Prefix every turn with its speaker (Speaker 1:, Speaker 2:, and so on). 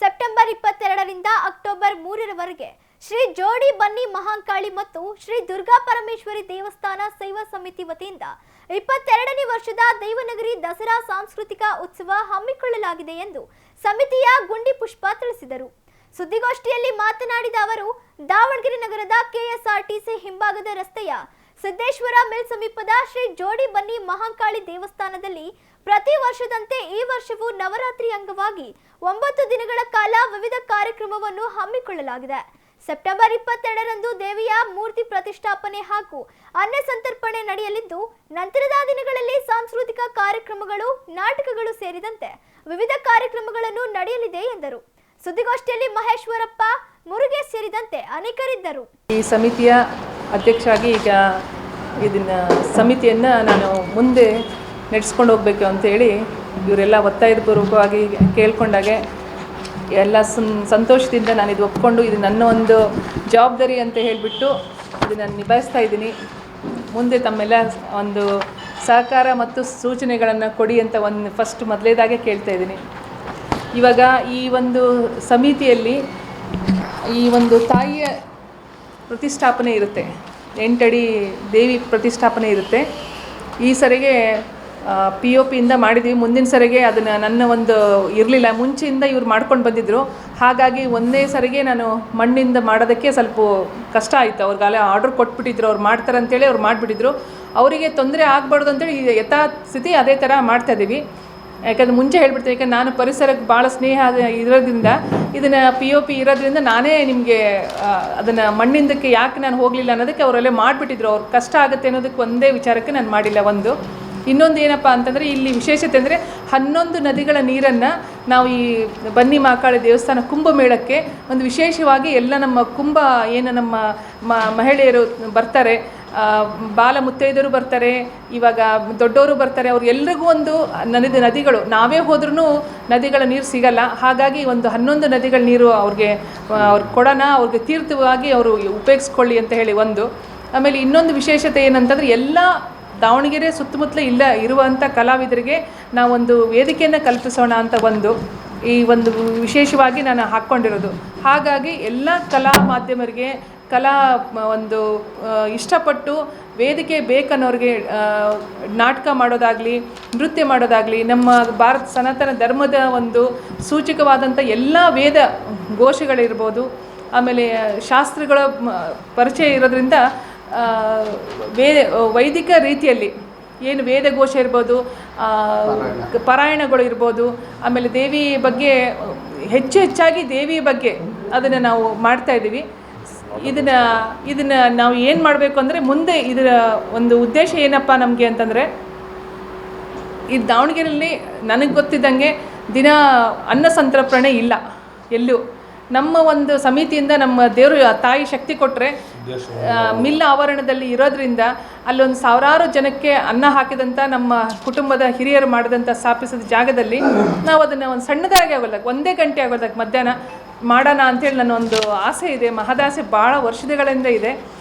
Speaker 1: September ಇಪ್ಪತ್ತೆರಡರಿಂದ October ಮೂರರವರೆಗೆ Shri ಜೋಡಿ ಬನ್ನಿ ಮಹಾಂಕಾಳಿ ಮತ್ತು ಶ್ರೀ ದುರ್ಗಾ ಪರಮೇಶ್ವರಿ ದೇವಸ್ಥಾನ ಸೇವಾ ಸಮಿತಿ ವತಿಯಿಂದ ಇಪ್ಪತ್ತೆರಡನೇ ವರ್ಷದ ದೈವನಗರಿ ದಸರಾ ಸಾಂಸ್ಕೃತಿಕ ಉತ್ಸವ ಹಮ್ಮಿಕೊಳ್ಳಲಾಗಿದೆ ಎಂದು ಸಮಿತಿಯ ಗುಂಡಿ ಪುಷ್ಪ ತಿಳಿಸಿದರು. ಸುದ್ದಿಗೋಷ್ಠಿಯಲ್ಲಿ ಮಾತನಾಡಿದ ಅವರು, ದಾವಣಗೆರೆ ನಗರದ ಕೆಎಸ್ಆರ್ಟಿಸಿ ಹಿಂಭಾಗದ ರಸ್ತೆಯ ಸಿದ್ದೇಶ್ವರ ಮಿಲ್ ಸಮೀಪದ ಶ್ರೀ ಜೋಡಿ ಬನ್ನಿ ಮಹಾಂಕಾಳಿ ದೇವಸ್ಥಾನದಲ್ಲಿ ಪ್ರತಿ ವರ್ಷದಂತೆ ಈ ವರ್ಷವೂ ನವರಾತ್ರಿ ಅಂಗವಾಗಿ ಒಂಬತ್ತು ದಿನಗಳ ಕಾಲ ವಿವಿಧ ಕಾರ್ಯಕ್ರಮವನ್ನು ಹಮ್ಮಿಕೊಳ್ಳಲಾಗಿದೆ. ಸೆಪ್ಟೆಂಬರ್ ಇಪ್ಪತ್ತೆರಡರಂದು ದೇವಿಯ ಮೂರ್ತಿ ಪ್ರತಿಷ್ಠಾಪನೆ ಹಾಗೂ ಅನ್ನ ಸಂತರ್ಪಣೆ ನಡೆಯಲಿದ್ದು, ನಂತರದ ದಿನಗಳಲ್ಲಿ ಸಾಂಸ್ಕೃತಿಕ ಕಾರ್ಯಕ್ರಮಗಳು, ನಾಟಕಗಳು ಸೇರಿದಂತೆ ವಿವಿಧ ಕಾರ್ಯಕ್ರಮಗಳನ್ನು ನಡೆಯಲಿದೆ ಎಂದರು. ಸುದ್ದಿಗೋಷ್ಠಿಯಲ್ಲಿ ಮಹೇಶ್ವರಪ್ಪ, ಮುರುಗೇಶ್ ಸೇರಿದಂತೆ ಅನೇಕರಿದ್ದರು.
Speaker 2: ಈ ಸಮಿತಿಯ ಅಧ್ಯಕ್ಷರಾಗಿ ಈಗ ಇದನ್ನು ಸಮಿತಿಯನ್ನು ನಾನು ಮುಂದೆ ನಡೆಸ್ಕೊಂಡು ಹೋಗಬೇಕು ಅಂಥೇಳಿ ಇವರೆಲ್ಲ ಒತ್ತಾಯದ ಒತ್ತಾಯಪೂರ್ವಕವಾಗಿ ಕೇಳ್ಕೊಂಡಾಗೆ ಎಲ್ಲ ಸಂತೋಷದಿಂದ ನಾನು ಇದು ಒಪ್ಕೊಂಡು ಇದು ನನ್ನ ಒಂದು ಜವಾಬ್ದಾರಿ ಅಂತ ಹೇಳಿಬಿಟ್ಟು ಇದನ್ನು ನಿಭಾಯಿಸ್ತಾ ಇದ್ದೀನಿ. ಮುಂದೆ ತಮ್ಮೆಲ್ಲ ಒಂದು ಸಹಕಾರ ಮತ್ತು ಸೂಚನೆಗಳನ್ನು ಕೊಡಿ ಅಂತ ಒಂದು ಫಸ್ಟ್ ಮೊದಲೇದಾಗೆ ಕೇಳ್ತಾ ಇದ್ದೀನಿ. ಇವಾಗ ಈ ಒಂದು ಸಮಿತಿಯಲ್ಲಿ ಈ ಒಂದು ತಾಯಿಯ ಪ್ರತಿಷ್ಠಾಪನೆ ಇರುತ್ತೆ. ಎಂಟಡಿ ದೇವಿ ಪ್ರತಿಷ್ಠಾಪನೆ ಇರುತ್ತೆ. ಈ ಸರಿಗೆ ಪಿ ಒ ಪಿಯಿಂದ ಮಾಡಿದ್ವಿ. ಮುಂದಿನ ಸರಿಗೆ ಅದನ್ನು ನನ್ನ ಒಂದು ಇರಲಿಲ್ಲ. ಮುಂಚೆಯಿಂದ ಇವ್ರು ಮಾಡ್ಕೊಂಡು ಬಂದಿದ್ದರು ಹಾಗಾಗಿ ಒಂದೇ ಸರಿಗೆ ನಾನು ಮಣ್ಣಿಂದ ಮಾಡೋದಕ್ಕೆ ಸ್ವಲ್ಪ ಕಷ್ಟ ಆಯಿತು. ಅವ್ರಿಗಾಲ ಆರ್ಡ್ರ್ ಕೊಟ್ಬಿಟ್ಟಿದ್ರು. ಅವ್ರು ಮಾಡ್ತಾರೆ ಅಂತೇಳಿ ಅವ್ರು ಮಾಡಿಬಿಟ್ಟಿದ್ರು. ಅವರಿಗೆ ತೊಂದರೆ ಆಗಬಾರ್ದು ಅಂತೇಳಿ ಯಥಾಸ್ಥಿತಿ ಅದೇ ಥರ ಮಾಡ್ತಾಯಿದ್ದೀವಿ ಯಾಕಂದ್ರೆ ಮುಂಚೆ ಹೇಳ್ಬಿಡ್ತೀನಿ, ಯಾಕಂದ್ರೆ ನಾನು ಪರಿಸರಕ್ಕೆ ಭಾಳ ಸ್ನೇಹ ಇರೋದ್ರಿಂದ, ಇದನ್ನು ಪಿ ಒ ಪಿ ಇರೋದ್ರಿಂದ ನಾನೇ ನಿಮಗೆ ಅದನ್ನು ಮಣ್ಣಿಂದಕ್ಕೆ ಯಾಕೆ ನಾನು ಹೋಗಲಿಲ್ಲ ಅನ್ನೋದಕ್ಕೆ ಅವರೆಲ್ಲ ಮಾಡಿಬಿಟ್ಟಿದ್ರು. ಅವ್ರು ಕಷ್ಟ ಆಗುತ್ತೆ ಅನ್ನೋದಕ್ಕೆ ಒಂದೇ ವಿಚಾರಕ್ಕೆ ನಾನು ಮಾಡಿಲ್ಲ ಒಂದು. ಇನ್ನೊಂದು ಏನಪ್ಪ ಅಂತಂದರೆ ಇಲ್ಲಿ ವಿಶೇಷತೆ ಅಂದರೆ ಹನ್ನೊಂದು ನದಿಗಳ ನೀರನ್ನು ನಾವು ಈ ಬನ್ನಿ ಮಾಕಾಳಿ ದೇವಸ್ಥಾನ ಕುಂಭಮೇಳಕ್ಕೆ ಒಂದು ವಿಶೇಷವಾಗಿ ಎಲ್ಲ ನಮ್ಮ ಕುಂಭ ಏನು ನಮ್ಮ ಮಹಿಳೆಯರು ಬರ್ತಾರೆ ಬಾಲ ಮುತ್ತೈದೆಯರು ಬರ್ತಾರೆ, ಇವಾಗ ದೊಡ್ಡವರು ಬರ್ತಾರೆ, ಅವ್ರು ಎಲ್ರಿಗೂ ಒಂದು ನದಿ, ನದಿಗಳು. ನಾವೇ ಹೋದ್ರೂ ನದಿಗಳ ನೀರು ಸಿಗಲ್ಲ. ಹಾಗಾಗಿ ಒಂದು ಹನ್ನೊಂದು ನದಿಗಳ ನೀರು ಅವ್ರಿಗೆ ಅವ್ರಿಗೆ ಕೊಡೋಣ, ಅವ್ರಿಗೆ ತೀರ್ಥವಾಗಿ ಅವರು ಉಪಯೋಗಿಸ್ಕೊಳ್ಳಿ ಅಂತ ಹೇಳಿ ಒಂದು. ಆಮೇಲೆ ಇನ್ನೊಂದು ವಿಶೇಷತೆ ಏನಂತಂದರೆ ಎಲ್ಲ ದಾವಣಗೆರೆ ಸುತ್ತಮುತ್ತಲ ಇಲ್ಲ ಇರುವಂಥ ಕಲಾವಿದರಿಗೆ ನಾವೊಂದು ವೇದಿಕೆಯನ್ನು ಕಲ್ಪಿಸೋಣ ಅಂತ ಒಂದು ಈ ಒಂದು ವಿಶೇಷವಾಗಿ ನಾನು ಹಾಕ್ಕೊಂಡಿರೋದು. ಹಾಗಾಗಿ ಎಲ್ಲ ಕಲಾ ಮಾಧ್ಯಮರಿಗೆ ಕಲಾ ಒಂದು ಇಷ್ಟಪಟ್ಟು ವೇದಿಕೆ ಬೇಕನ್ನೋರಿಗೆ ನಾಟಕ ಮಾಡೋದಾಗಲಿ, ನೃತ್ಯ ಮಾಡೋದಾಗಲಿ, ನಮ್ಮ ಭಾರತ ಸನಾತನ ಧರ್ಮದ ಒಂದು ಸೂಚಕವಾದಂಥ ಎಲ್ಲ ವೇದ ಘೋಷಗಳಿರ್ಬೋದು. ಆಮೇಲೆ ಶಾಸ್ತ್ರಗಳ ಪರಿಚಯ ಇರೋದ್ರಿಂದ ವೇ, ವೈದಿಕ ರೀತಿಯಲ್ಲಿ ಏನು ವೇದ ಘೋಷ ಇರ್ಬೋದು ಪಾರಾಯಣಗಳು ಇರ್ಬೋದು, ಆಮೇಲೆ ದೇವಿ ಬಗ್ಗೆ ಹೆಚ್ಚು ಹೆಚ್ಚಾಗಿ ದೇವಿ ಬಗ್ಗೆ ಅದನ್ನು ನಾವು ಮಾಡ್ತಾ ಇದ್ದೀವಿ. ಇದನ್ನು ಇದನ್ನು ನಾವು ಏನು ಮಾಡಬೇಕು ಅಂದರೆ ಮುಂದೆ ಇದರ ಒಂದು ಉದ್ದೇಶ ಏನಪ್ಪ ನಮಗೆ ಅಂತಂದರೆ ಈ ದಾವಣಗೆರೆಯಲ್ಲಿ ನನಗೆ ಗೊತ್ತಿದ್ದಂಗೆ ದಿನ ಅನ್ನ ಸಂತರ್ಪಣೆ ಇಲ್ಲ ಎಲ್ಲೂ. ನಮ್ಮ ಒಂದು ಸಮಿತಿಯಿಂದ ನಮ್ಮ ದೇವರು ತಾಯಿ ಶಕ್ತಿ ಕೊಟ್ಟರೆ ಮಿಲ್ ಆವರಣದಲ್ಲಿ ಇರೋದ್ರಿಂದ ಅಲ್ಲೊಂದು ಸಾವಿರಾರು ಜನಕ್ಕೆ ಅನ್ನ ಹಾಕಿದಂಥ ನಮ್ಮ ಕುಟುಂಬದ ಹಿರಿಯರು ಮಾಡಿದಂಥ ಸ್ಥಾಪಿಸಿದ ಜಾಗದಲ್ಲಿ ನಾವು ಅದನ್ನು ಒಂದು ಸಣ್ಣದಾಗಿ ಆಗೋದಾಗ ಒಂದೇ ಗಂಟೆ ಆಗೋದಾಗ ಮಧ್ಯಾಹ್ನ. ಮಾಡೋಣ ಅಂಥೇಳಿ ನನ್ನೊಂದು ಆಸೆ ಇದೆ. ಮಹದಾಸೆ ಭಾಳ ವರ್ಷಗಳಿಂದ ಇದೆ.